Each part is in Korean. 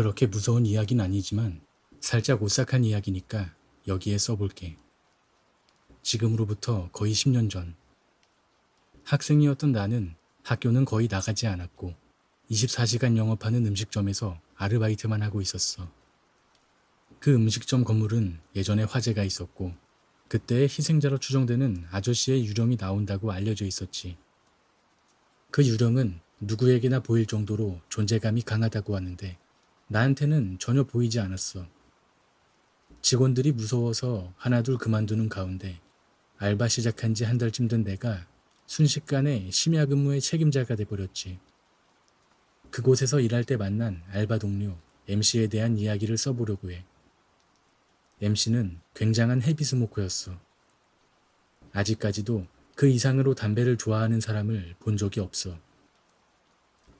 그렇게 무서운 이야기는 아니지만 살짝 오싹한 이야기니까 여기에 써볼게. 지금으로부터 거의 10년 전. 학생이었던 나는 학교는 거의 나가지 않았고 24시간 영업하는 음식점에서 아르바이트만 하고 있었어. 그 음식점 건물은 예전에 화재가 있었고 그때의 희생자로 추정되는 아저씨의 유령이 나온다고 알려져 있었지. 그 유령은 누구에게나 보일 정도로 존재감이 강하다고 하는데 나한테는 전혀 보이지 않았어. 직원들이 무서워서 하나둘 그만두는 가운데 알바 시작한 지 한 달쯤 된 내가 순식간에 심야 근무의 책임자가 돼버렸지. 그곳에서 일할 때 만난 알바 동료 MC에 대한 이야기를 써보려고 해. MC는 굉장한 헤비스모커였어. 아직까지도 그 이상으로 담배를 좋아하는 사람을 본 적이 없어.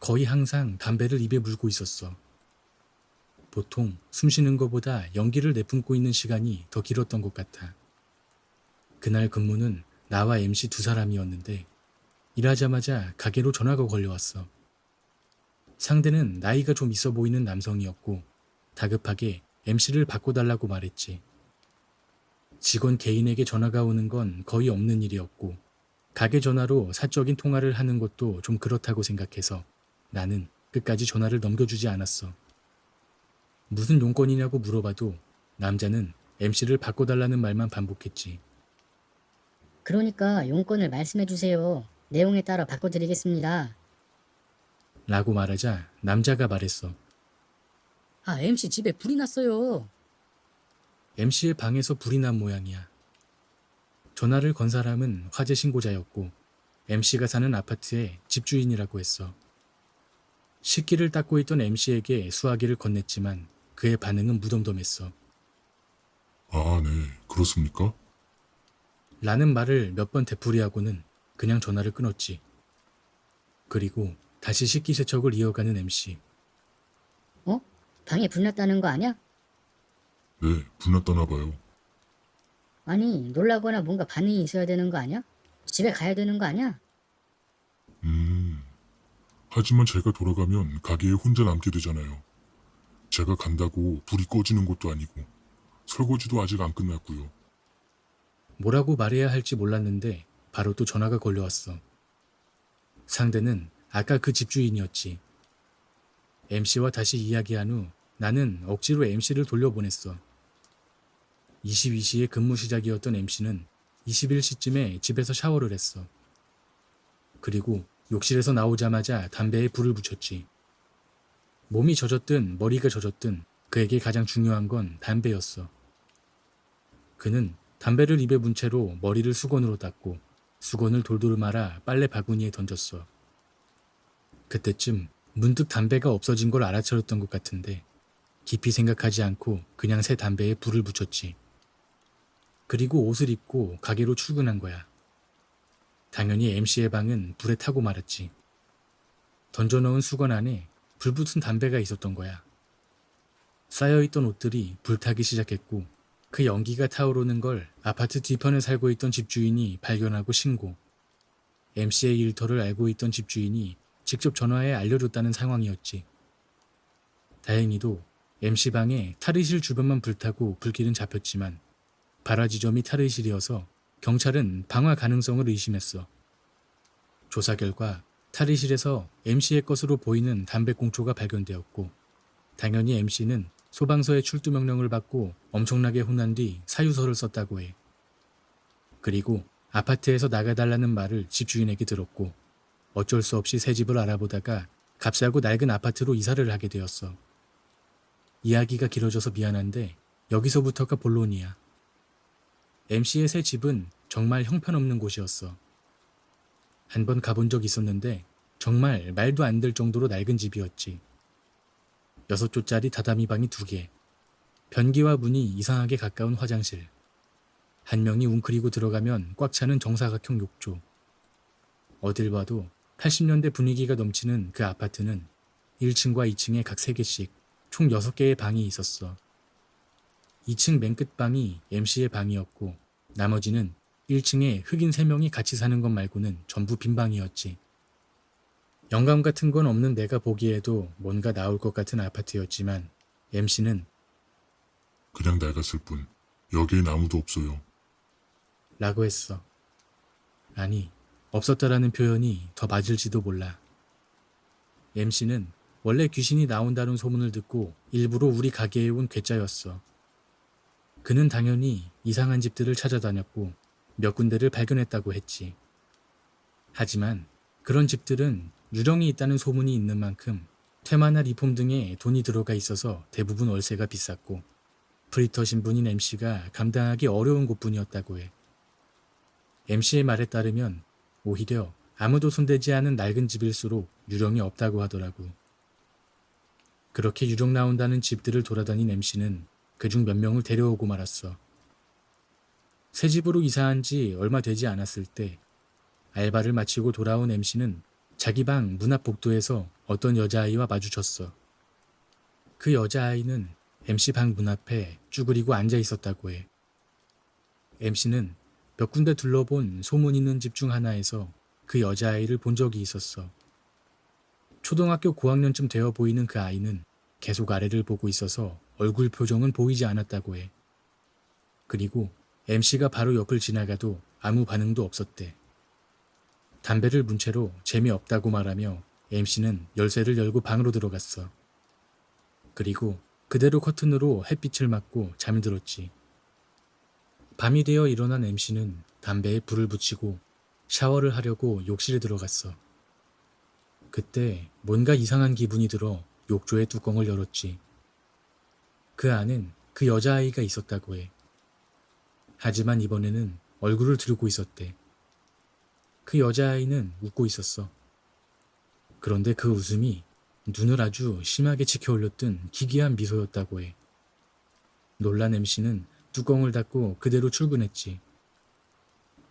거의 항상 담배를 입에 물고 있었어. 보통 숨 쉬는 것보다 연기를 내뿜고 있는 시간이 더 길었던 것 같아. 그날 근무는 나와 MC 두 사람이었는데 일하자마자 가게로 전화가 걸려왔어. 상대는 나이가 좀 있어 보이는 남성이었고 다급하게 MC를 바꿔달라고 말했지. 직원 개인에게 전화가 오는 건 거의 없는 일이었고 가게 전화로 사적인 통화를 하는 것도 좀 그렇다고 생각해서 나는 끝까지 전화를 넘겨주지 않았어. 무슨 용건이냐고 물어봐도 남자는 MC를 바꿔달라는 말만 반복했지. 그러니까 용건을 말씀해 주세요. 내용에 따라 바꿔드리겠습니다. 라고 말하자 남자가 말했어. 아, MC 집에 불이 났어요. MC의 방에서 불이 난 모양이야. 전화를 건 사람은 화재 신고자였고 MC가 사는 아파트의 집주인이라고 했어. 식기를 닦고 있던 MC에게 수화기를 건넸지만 그의 반응은 무덤덤했어. 아, 네. 그렇습니까? 라는 말을 몇 번 되풀이하고는 그냥 전화를 끊었지. 그리고 다시 식기 세척을 이어가는 MC. 어? 방에 불 났다는 거 아니야? 네, 불났다나 봐요. 아니, 놀라거나 뭔가 반응이 있어야 되는 거 아니야? 집에 가야 되는 거 아니야? 음. 하지만 제가 돌아가면 가게에 혼자 남게 되잖아요. 제가 간다고 불이 꺼지는 것도 아니고 설거지도 아직 안 끝났고요. 뭐라고 말해야 할지 몰랐는데 바로 또 전화가 걸려왔어. 상대는 아까 그 집주인이었지. MC와 다시 이야기한 후 나는 억지로 MC를 돌려보냈어. 22시에 근무 시작이었던 MC는 21시쯤에 집에서 샤워를 했어. 그리고 욕실에서 나오자마자 담배에 불을 붙였지. 몸이 젖었든 머리가 젖었든 그에게 가장 중요한 건 담배였어. 그는 담배를 입에 문 채로 머리를 수건으로 닦고 수건을 돌돌 말아 빨래 바구니에 던졌어. 그때쯤 문득 담배가 없어진 걸 알아차렸던 것 같은데 깊이 생각하지 않고 그냥 새 담배에 불을 붙였지. 그리고 옷을 입고 가게로 출근한 거야. 당연히 MC의 방은 불에 타고 말았지. 던져넣은 수건 안에 불붙은 담배가 있었던 거야. 쌓여있던 옷들이 불타기 시작했고 그 연기가 타오르는 걸 아파트 뒤편에 살고 있던 집주인이 발견하고 신고. MC의 일터를 알고 있던 집주인이 직접 전화해 알려줬다는 상황이었지. 다행히도 MC 방에 탈의실 주변만 불타고 불길은 잡혔지만 발화 지점이 탈의실이어서 경찰은 방화 가능성을 의심했어. 조사 결과 탈의실에서 MC의 것으로 보이는 담배꽁초가 발견되었고 당연히 MC는 소방서의 출두 명령을 받고 엄청나게 혼난 뒤 사유서를 썼다고 해. 그리고 아파트에서 나가달라는 말을 집주인에게 들었고 어쩔 수 없이 새 집을 알아보다가 값싸고 낡은 아파트로 이사를 하게 되었어. 이야기가 길어져서 미안한데 여기서부터가 본론이야. MC의 새 집은 정말 형편없는 곳이었어. 한 번 가본 적 있었는데 정말 말도 안 될 정도로 낡은 집이었지. 여섯 조짜리 다다미 방이 두 개. 변기와 문이 이상하게 가까운 화장실. 한 명이 웅크리고 들어가면 꽉 차는 정사각형 욕조. 어딜 봐도 80년대 분위기가 넘치는 그 아파트는 1층과 2층에 각 3개씩 총 6개의 방이 있었어. 2층 맨 끝방이 MC의 방이었고 나머지는 1층에 흑인 3명이 같이 사는 것 말고는 전부 빈 방이었지. 영감 같은 건 없는 내가 보기에도 뭔가 나올 것 같은 아파트였지만 MC는 그냥 낡았을 뿐. 여기엔 아무도 없어요. 라고 했어. 아니, 없었다라는 표현이 더 맞을지도 몰라. MC는 원래 귀신이 나온다는 소문을 듣고 일부러 우리 가게에 온 괴짜였어. 그는 당연히 이상한 집들을 찾아다녔고 몇 군데를 발견했다고 했지. 하지만 그런 집들은 유령이 있다는 소문이 있는 만큼 퇴마나 리폼 등에 돈이 들어가 있어서 대부분 월세가 비쌌고 프리터 신분인 MC가 감당하기 어려운 곳뿐이었다고 해. MC의 말에 따르면 오히려 아무도 손대지 않은 낡은 집일수록 유령이 없다고 하더라고. 그렇게 유령 나온다는 집들을 돌아다닌 MC는 그중 몇 명을 데려오고 말았어. 새 집으로 이사한 지 얼마 되지 않았을 때 알바를 마치고 돌아온 MC는 자기 방 문 앞 복도에서 어떤 여자아이와 마주쳤어. 그 여자아이는 MC 방 문 앞에 쭈그리고 앉아 있었다고 해. MC는 몇 군데 둘러본 소문 있는 집 중 하나에서 그 여자아이를 본 적이 있었어. 초등학교 고학년쯤 되어 보이는 그 아이는 계속 아래를 보고 있어서 얼굴 표정은 보이지 않았다고 해. 그리고 MC가 바로 옆을 지나가도 아무 반응도 없었대. 담배를 문 채로 재미없다고 말하며 MC는 열쇠를 열고 방으로 들어갔어. 그리고 그대로 커튼으로 햇빛을 맞고 잠이 들었지. 밤이 되어 일어난 MC는 담배에 불을 붙이고 샤워를 하려고 욕실에 들어갔어. 그때 뭔가 이상한 기분이 들어 욕조의 뚜껑을 열었지. 그 안엔 그 여자아이가 있었다고 해. 하지만 이번에는 얼굴을 들고 있었대. 그 여자아이는 웃고 있었어. 그런데 그 웃음이 눈을 아주 심하게 치켜올렸던 기괴한 미소였다고 해. 놀란 MC는 뚜껑을 닫고 그대로 출근했지.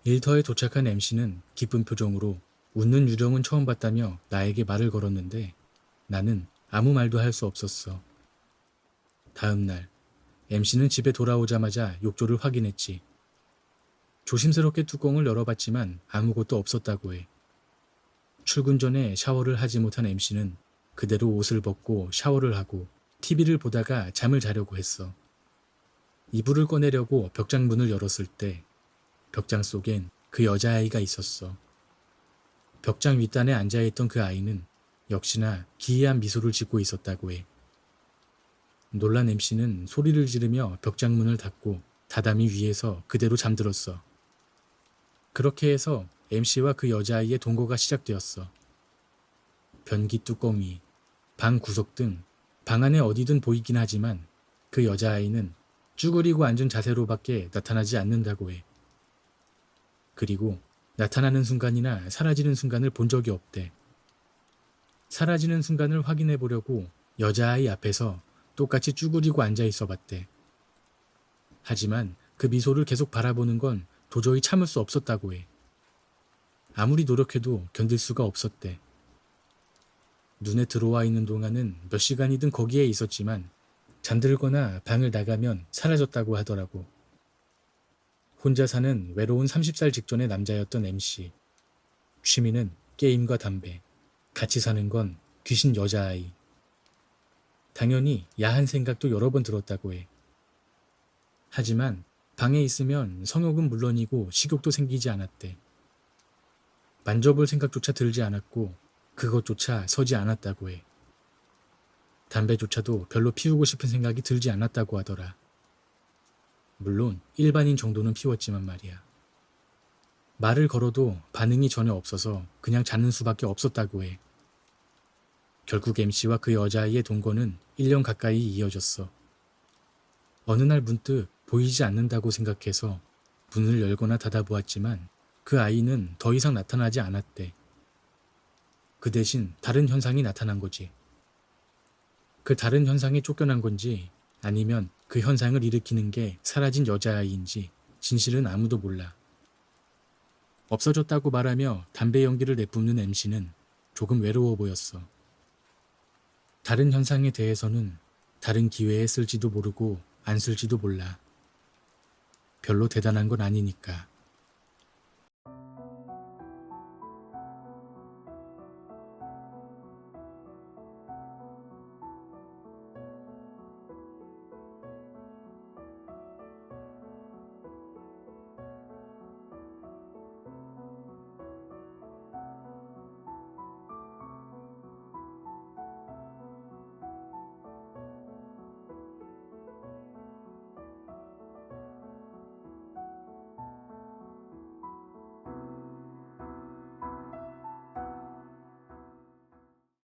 일터에 도착한 MC는 기쁜 표정으로 웃는 유령은 처음 봤다며 나에게 말을 걸었는데 나는 아무 말도 할 수 없었어. 다음 날 MC는 집에 돌아오자마자 욕조를 확인했지. 조심스럽게 뚜껑을 열어봤지만 아무것도 없었다고 해. 출근 전에 샤워를 하지 못한 MC는 그대로 옷을 벗고 샤워를 하고 TV를 보다가 잠을 자려고 했어. 이불을 꺼내려고 벽장 문을 열었을 때 벽장 속엔 그 여자아이가 있었어. 벽장 윗단에 앉아있던 그 아이는 역시나 기이한 미소를 짓고 있었다고 해. 놀란 MC는 소리를 지르며 벽장 문을 닫고 다다미 위에서 그대로 잠들었어. 그렇게 해서 MC와 그 여자아이의 동거가 시작되었어. 변기 뚜껑 위, 방 구석 등 방 안에 어디든 보이긴 하지만 그 여자아이는 쭈그리고 앉은 자세로밖에 나타나지 않는다고 해. 그리고 나타나는 순간이나 사라지는 순간을 본 적이 없대. 사라지는 순간을 확인해 보려고 여자아이 앞에서 똑같이 쭈그리고 앉아 있어 봤대. 하지만 그 미소를 계속 바라보는 건 도저히 참을 수 없었다고 해. 아무리 노력해도 견딜 수가 없었대. 눈에 들어와 있는 동안은 몇 시간이든 거기에 있었지만 잠들거나 방을 나가면 사라졌다고 하더라고. 혼자 사는 외로운 30살 직전의 남자였던 MC. 취미는 게임과 담배. 같이 사는 건 귀신 여자아이. 당연히 야한 생각도 여러 번 들었다고 해. 하지만 방에 있으면 성욕은 물론이고 식욕도 생기지 않았대. 만져볼 생각조차 들지 않았고 그것조차 서지 않았다고 해. 담배조차도 별로 피우고 싶은 생각이 들지 않았다고 하더라. 물론 일반인 정도는 피웠지만 말이야. 말을 걸어도 반응이 전혀 없어서 그냥 자는 수밖에 없었다고 해. 결국 MC와 그 여자아이의 동거는 1년 가까이 이어졌어. 어느 날 문득 보이지 않는다고 생각해서 문을 열거나 닫아보았지만 그 아이는 더 이상 나타나지 않았대. 그 대신 다른 현상이 나타난 거지. 그 다른 현상에 쫓겨난 건지 아니면 그 현상을 일으키는 게 사라진 여자아이인지 진실은 아무도 몰라. 없어졌다고 말하며 담배 연기를 내뿜는 MC는 조금 외로워 보였어. 다른 현상에 대해서는 다른 기회에 쓸지도 모르고 안 쓸지도 몰라. 별로 대단한 건 아니니까.